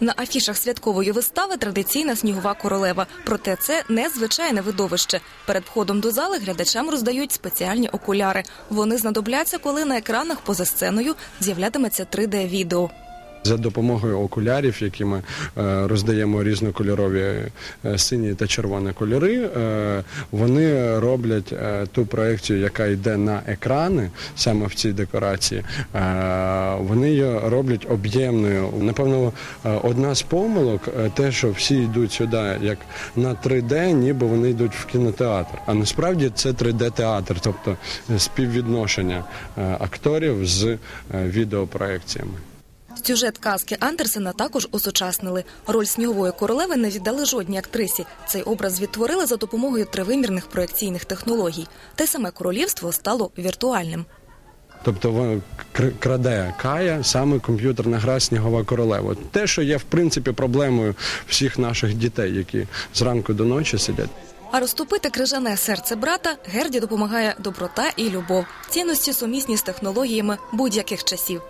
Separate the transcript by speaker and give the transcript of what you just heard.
Speaker 1: На афішах святкової вистави традиційна снігова королева. Проте це не звичайне видовище. Перед входом до зали глядачам роздають спеціальні окуляри. Вони знадобляться, коли на екранах поза сценою з'являтиметься 3D-відео.
Speaker 2: За допомогою окулярів, які ми е, роздаємо різнокольорові е, сині та червоні кольори, е, вони роблять ту проекцію, яка йде на екрани, саме в цій декорації. Вони її роблять об'ємною. Напевно, одна з помилок те, що всі йдуть сюди як на 3D, ніби вони йдуть в кінотеатр. А насправді це 3D-театр, тобто співвідношення акторів з відеопроекціями.
Speaker 1: Сюжет казки Андерсена також осучаснили. Роль снігової королеви не віддали жодній актрисі. Цей образ відтворили за допомогою тривимірних проекційних технологій. Те саме королівство стало віртуальним.
Speaker 2: Тобто краде Кая саме комп'ютерна гра Снігова королева. Те, що є в принципі проблемою всіх наших дітей, які зранку до ночі сидять.
Speaker 1: А розтопити крижане серце брата Герді допомагає доброта і любов, цінності сумісні з технологіями будь-яких часів.